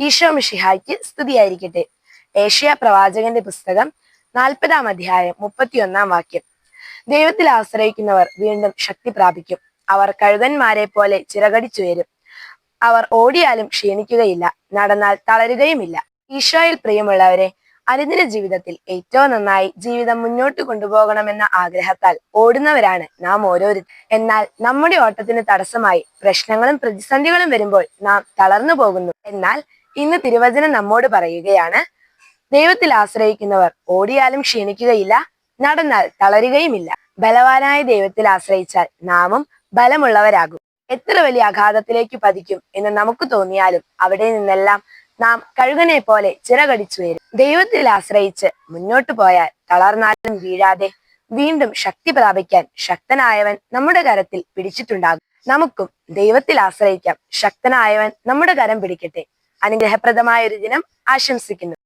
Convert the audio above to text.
ഈശോ മിഷിഹായ്ക്ക് സ്തുതിയായിരിക്കട്ടെ. ഏഷ്യ പ്രവാചകന്റെ പുസ്തകം നാൽപ്പതാം അധ്യായം മുപ്പത്തിയൊന്നാം വാക്യം. ദൈവത്തിൽ ആശ്രയിക്കുന്നവർ വീണ്ടും ശക്തി പ്രാപിക്കും. അവർ കഴുകന്മാരെ പോലെ ചിറകടിച്ചുയരും. അവർ ഓടിയാലും ക്ഷീണിക്കുകയില്ല. നടന്നാൽ തളരുകയുമില്ല. ഈശോയിൽ പ്രിയമുള്ളവരെ അനുദിന ജീവിതത്തിൽ ഏറ്റവും നന്നായി ജീവിതം മുന്നോട്ട് കൊണ്ടുപോകണമെന്ന ആഗ്രഹത്താൽ ഓടുന്നവരാണ് നാം ഓരോരുത്തർ. എന്നാൽ നമ്മുടെ ഓട്ടത്തിന് തടസ്സമായി പ്രശ്നങ്ങളും പ്രതിസന്ധികളും വരുമ്പോൾ നാം തളർന്നു പോകുന്നു. എന്നാൽ ഇന്ന് തിരുവചനം നമ്മോട് പറയുകയാണ്. ദൈവത്തിൽ ആശ്രയിക്കുന്നവർ ഓടിയാലും ക്ഷീണിക്കുകയില്ല നടന്നാൽ തളരുകയുമില്ല. ബലവാനായ ദൈവത്തിൽ ആശ്രയിച്ചാൽ നാമും ബലമുള്ളവരാകും. എത്ര വലിയ അഘാതത്തിലേക്ക് പതിക്കും എന്ന് നമുക്ക് തോന്നിയാലും അവിടെ നിന്നെല്ലാം നാം കഴുകനെ പോലെ ചിറകടിച്ചു വരും. ദൈവത്തിൽ ആശ്രയിച്ച് മുന്നോട്ട് പോയാൽ തളർന്നാലും വീഴാതെ വീണ്ടും ശക്തി പ്രാപിക്കാൻ ശക്തനായവൻ നമ്മുടെ കരത്തിൽ പിടിച്ചിട്ടുണ്ടാകും. നമുക്കും ദൈവത്തിൽ ആശ്രയിക്കാം. ശക്തനായവൻ നമ്മുടെ കരം പിടിക്കട്ടെ. അനുഗ്രഹപ്രദമായ ഒരു ദിനം ആശംസിക്കുന്നു.